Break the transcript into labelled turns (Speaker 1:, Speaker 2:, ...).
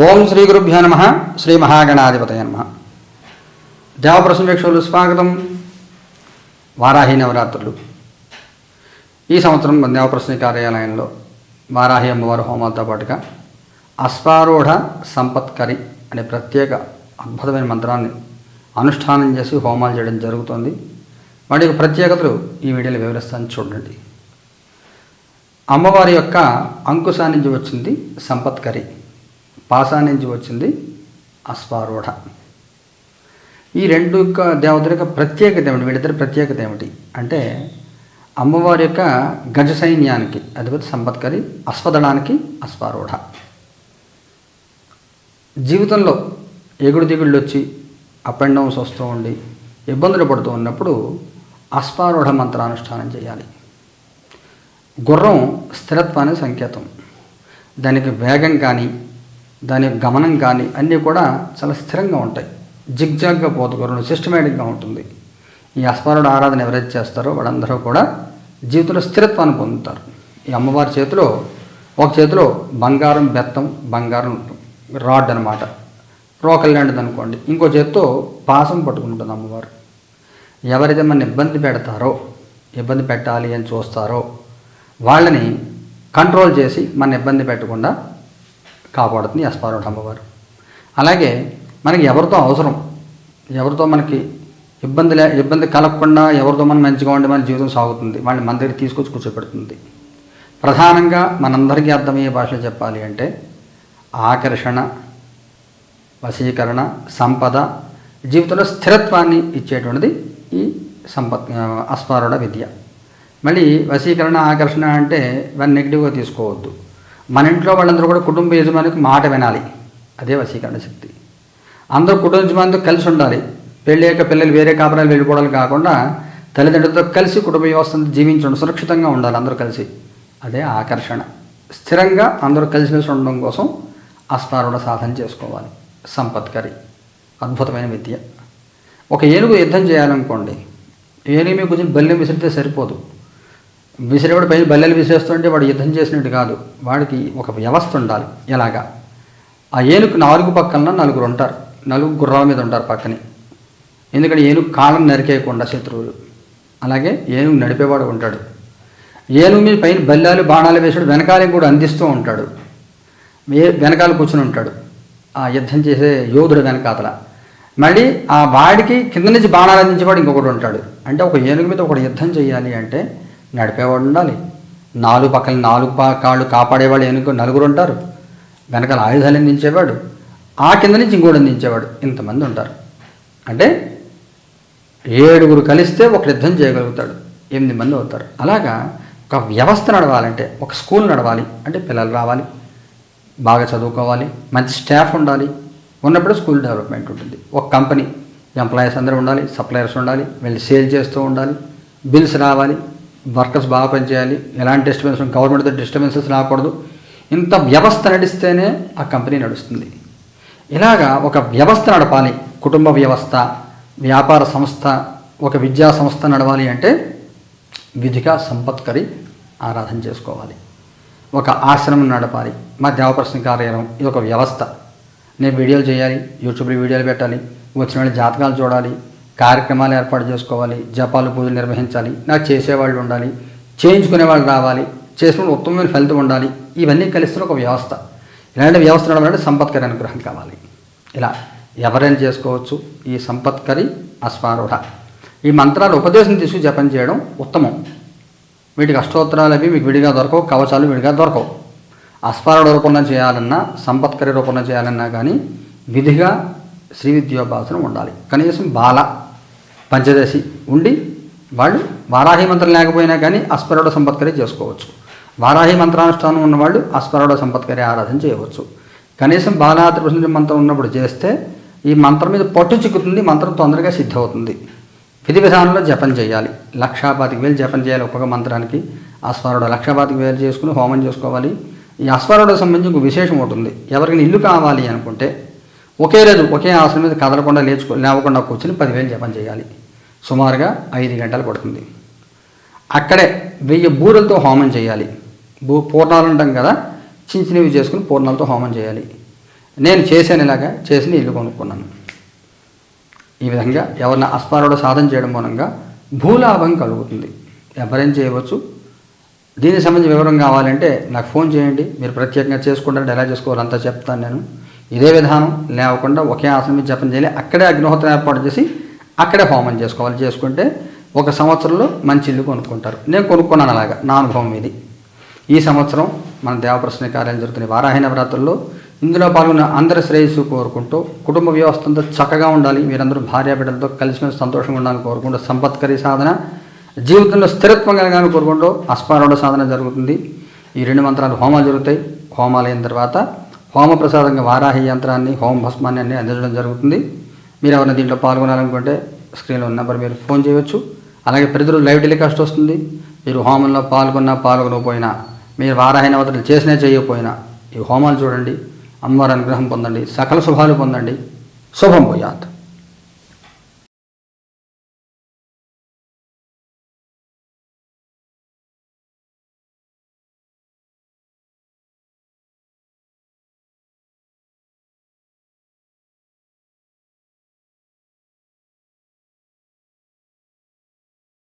Speaker 1: ఓం శ్రీ గురుభ్యో నమ. శ్రీ మహాగణాధిపతయ నమ. దేవప్రసం వీక్షకులు స్వాగతం. వారాహి నవరాత్రులు. ఈ సంవత్సరం మన కార్యాలయంలో వారాహి అమ్మవారి హోమాలతో పాటుగా అశ్వారూఢ సంపత్కరి అనే ప్రత్యేక అద్భుతమైన మంత్రాన్ని అనుష్ఠానం చేసి హోమాలు చేయడం జరుగుతుంది. వాటి యొక్క ప్రత్యేకతలు ఈ వీడియోలో వివరిస్తాను. చూడండి. అమ్మవారి యొక్క అంకుశాన్నించి వచ్చింది సంపత్కరి పాసా నుంచి వచ్చింది అశ్వారూఢ. ఈ రెండు యొక్క దేవతల యొక్క ప్రత్యేకత ఏమిటి? వీళ్ళిద్దరి ప్రత్యేకత ఏమిటి? అంటే అమ్మవారి యొక్క గజ సైన్యానికి అధిపతి సంపత్కరి అశ్వదళానికి అశ్వారూఢ. జీవితంలో ఎగుడు దిగుళ్ళు వచ్చి అప్ అండ్ డౌన్స్ వస్తూ ఉండి ఇబ్బందులు పడుతూ ఉన్నప్పుడు అశ్వారూఢ మంత్రానుష్ఠానం చేయాలి. గుర్రం స్థిరత్వానికి సంకేతం. దానికి వేగం కానీ దాని గమనం కానీ అన్నీ కూడా చాలా స్థిరంగా ఉంటాయి. జిగ్జాగ్గా పోతు సిస్టమేటిక్గా ఉంటుంది. ఈ అస్మరుడు ఆరాధన ఎవరైతే చేస్తారో వాళ్ళందరూ కూడా జీవితంలో స్థిరత్వాన్ని పొందుతారు. ఈ అమ్మవారి చేతిలో ఒక చేతిలో బంగారం బెత్తం బంగారం రాడ్ అనమాట రోకల్ లాంటిది అనుకోండి. ఇంకో చేతితో పాసం పట్టుకుంటుంది అమ్మవారు. ఎవరైతే మన ఇబ్బంది పెడతారో ఇబ్బంది పెట్టాలి అని చూస్తారో వాళ్ళని కంట్రోల్ చేసి మన ఇబ్బంది పెట్టకుండా కాపాడుతుంది అస్పారోట అమ్మవారు అలాగే మనకి ఎవరితో అవసరం? ఎవరితో మనకి ఇబ్బంది లే ఇబ్బంది కలగకుండా ఎవరితో మనం మంచిగా ఉండి మన జీవితం సాగుతుంది? వాళ్ళని మన దగ్గర తీసుకొచ్చి కూర్చోపెడుతుంది ప్రధానంగా మనందరికీ అర్థమయ్యే భాషలో చెప్పాలి అంటే ఆకర్షణ వశీకరణ సంపద జీవితంలో స్థిరత్వాన్ని ఇచ్చేటువంటిది ఈ సంపత్ అస్పారుడ విద్య. మళ్ళీ వశీకరణ ఆకర్షణ అంటే ఇవన్నీ నెగిటివ్గా తీసుకోవద్దు. మన ఇంట్లో వాళ్ళందరూ కూడా కుటుంబ యజమానికి మాట వినాలి. అదే వశీకరణ శక్తి. అందరూ కుటుంబ యజమానితో కలిసి ఉండాలి. పెళ్ళయ్యాక పిల్లలు వేరే కాపురాలు వెళ్ళిపోవడాలు కాకుండా తల్లిదండ్రులతో కలిసి కుటుంబ వ్యవస్థను జీవించడం సురక్షితంగా ఉండాలి అందరూ కలిసి. అదే ఆకర్షణ. స్థిరంగా అందరూ కలిసిమెలిసి ఉండడం కోసం అస్పారుడ సాధన చేసుకోవాలి. సంపత్కరి అద్భుతమైన విద్య. ఒక ఏనుగు యుద్ధం చేయాలనుకోండి. ఏనుగు మీద కొంచెం బల్లెం విసిరితే సరిపోదు. విసిరేవాడు పైన బల్లెలు విసిరేస్తుంటే వాడు యుద్ధం చేసినట్టు కాదు. వాడికి ఒక వ్యవస్థ ఉండాలి ఎలాగా? ఆ ఏనుగు నాలుగు పక్కన నలుగురు ఉంటారు. నలుగు గుర్రాల మీద ఉంటారు పక్కనే. ఎందుకంటే ఏనుగు కాళ్ళను నరికేయకుండా శత్రువులు. అలాగే ఏనుగు నడిపేవాడు ఉంటాడు. ఏనుగు మీద పైన బల్లాలు బాణాలు వేసాడు వెనకాలని కూడా అందిస్తూ ఉంటాడు. ఏ వెనకాల కూర్చుని ఉంటాడు. ఆ యుద్ధం చేసే యోధుడు వెనకాతల. మళ్ళీ ఆ వాడికి కింద నుంచి బాణాలు అందించేవాడు ఇంకొకడు ఉంటాడు. అంటే ఒక ఏనుగు మీద ఒకటి యుద్ధం చేయాలి అంటే నడిపేవాడు ఉండాలి నాలుగు పక్కన నాలుగు కాళ్ళు కాపాడేవాడు ఎనుకో నలుగురు ఉంటారు వెనకాల ఆయుధాలు అందించేవాడు ఆ కింద నుంచి ఇంకోటి అందించేవాడు ఇంతమంది ఉంటారు. అంటే ఏడుగురు కలిస్తే ఒక యుద్ధం చేయగలుగుతాడు ఎనిమిది మంది అవుతారు. అలాగా ఒక వ్యవస్థ నడవాలంటే ఒక స్కూల్ నడవాలి అంటే పిల్లలు రావాలి బాగా చదువుకోవాలి మంచి స్టాఫ్ ఉండాలి. ఉన్నప్పుడు స్కూల్ డెవలప్మెంట్ ఉంటుంది. ఒక కంపెనీ ఎంప్లాయీస్ అందరూ ఉండాలి సప్లయర్స్ ఉండాలి వెళ్ళి సేల్ చేస్తూ ఉండాలి బిల్స్ రావాలి వర్కర్స్ బాగా పనిచేయాలి. ఎలాంటి డిస్టర్బెన్స్ గవర్నమెంట్తో డిస్టర్బెన్సెస్ రాకూడదు. ఇంత వ్యవస్థ నడిస్తేనే ఆ కంపెనీ నడుస్తుంది. ఇలాగా ఒక వ్యవస్థ నడపాలి. కుటుంబ వ్యవస్థ వ్యాపార సంస్థ ఒక విద్యా సంస్థ నడవాలి అంటే విధిగా సంపత్కరి ఆరాధన చేసుకోవాలి. ఒక ఆశ్రమం నడపాలి. మా దేవప్రశ్న కార్యాలయం ఇది ఒక వ్యవస్థ. నేను వీడియోలు చేయాలి యూట్యూబ్లో వీడియోలు పెట్టాలి వచ్చిన వాళ్ళ జాతకాలు చూడాలి కార్యక్రమాలు ఏర్పాటు చేసుకోవాలి జపాలు పూజలు నిర్వహించాలి నాకు చేసేవాళ్ళు ఉండాలి చేయించుకునే వాళ్ళు రావాలి చేసుకుని ఉత్తమమైన ఫలితం ఉండాలి ఇవన్నీ కలిసిన ఒక వ్యవస్థ. ఇలాంటి వ్యవస్థ నడవాలంటే సంపత్కరి అనుగ్రహం కావాలి. ఇలా ఎవరైనా చేసుకోవచ్చు. ఈ సంపత్కరి అశ్వారూఢ ఈ మంత్రాలు ఉపదేశం తీసుకు జపం చేయడం ఉత్తమం. వీటికి అష్టోత్తరాలు అవి మీకు విడిగా దొరకవు కవచాలు విడిగా దొరకవు. అస్పారుడ రూపంలో చేయాలన్నా సంపత్కరి రూపంలో చేయాలన్నా కానీ విధిగా శ్రీ విద్యోపాసన ఉండాలి. కనీసం బాల పంచదశి ఉండి వాళ్ళు వారాహి మంత్రం లేకపోయినా కానీ అస్పరుడ సంపత్కరి చేసుకోవచ్చు. వారాహి మంత్రానుష్ఠానం ఉన్నవాళ్ళు అస్పరుడ సంపత్కరి ఆరాధన చేయవచ్చు. కనీసం బాలాత్రిపుర మంత్రం ఉన్నప్పుడు చేస్తే ఈ మంత్రం మీద పట్టు చిక్కుతుంది మంత్రం తొందరగా సిద్ధమవుతుంది. విధి విధానంలో జపం చేయాలి. లక్షాపాతికి వేలు జపం చేయాలి ఒక్కొక్క మంత్రానికి. అస్వరుడు లక్షాపాతికి వేలు చేసుకుని హోమం చేసుకోవాలి. ఈ అస్వరుడు సంబంధించి ఒక విశేషం ఉంటుంది ఎవరికైనా ఇల్లు కావాలి అనుకుంటే ఒకే రోజు ఒకే ఆసనం మీద కదలకుండా లేచుకో లేవకుండా కూర్చుని పదివేలు జపం చేయాలి. సుమారుగా ఐదు గంటలు పడుతుంది. అక్కడే వెయ్యి బూరెలతో హోమం చేయాలి. భూ పూర్ణాలు ఉంటాం కదా చిన్న చిన్నవి చేసుకుని పూర్ణాలతో హోమం చేయాలి. నేను చేశాను ఇలాగా చేసి ఇల్లు కొనుక్కున్నాను. ఈ విధంగా ఎవరిని అస్పారుడు సాధన చేయడం మూలంగా భూలాభం కలుగుతుంది. ఎవరేం చేయవచ్చు? దీనికి సంబంధించి వివరం కావాలంటే నాకు ఫోన్ చేయండి. మీరు ప్రత్యేకంగా చేసుకుంటారంటే ఎలా చేసుకోవాలి అంతా చెప్తాను నేను. ఇదే విధానం లేకుండా ఒకే ఆసనం మీద జపం చేయాలి. అక్కడే అగ్నిహోత్రం ఏర్పాటు చేసి అక్కడే హోమం చేసుకోవాలి. చేసుకుంటే ఒక సంవత్సరంలో మంచి ఇల్లు కొనుక్కుంటారు. నేను కొనుక్కున్నాను అలాగా. నా అనుభవం ఇది. ఈ సంవత్సరం మన దేవప్రశ్న కార్యాలు జరుగుతున్నాయి వారాహి నవరాత్రుల్లో ఇందులో పాల్గొన్న అందరి శ్రేయస్సు కోరుకుంటూ కుటుంబ వ్యవస్థ అంతా చక్కగా ఉండాలి. మీరందరూ భార్య బిడ్డలతో కలిసిమెలిసి సంతోషంగా ఉండాలని కోరుకుంటూ సంపత్కరి సాధన జీవితంలో స్థిరత్వం కలగాలని కోరుకుంటూ అస్పారోడ సాధన జరుగుతుంది. ఈ రెండు మంత్రాలు హోమాలు జరుగుతాయి. హోమాలు అయిన తర్వాత హోమ ప్రసాదంగా వారాహి యంత్రాన్ని హోమ భస్మాన్ని అన్ని అందించడం జరుగుతుంది. మీరు ఎవరైనా దీంట్లో పాల్గొనాలనుకుంటే స్క్రీన్లో ఉన్న నెంబర్ మీరు ఫోన్ చేయవచ్చు అలాగే ప్రతిరోజు లైవ్ టెలికాస్ట్ వస్తుంది. మీరు హోమంలో పాల్గొన్నా పాల్గొనకపోయినా మీరు వారాహి నవతలు చేసినా చేయకపోయినా ఈ హోమాలు చూడండి అమ్మవారి అనుగ్రహం పొందండి సకల శుభాలు పొందండి. శుభం పోయాత్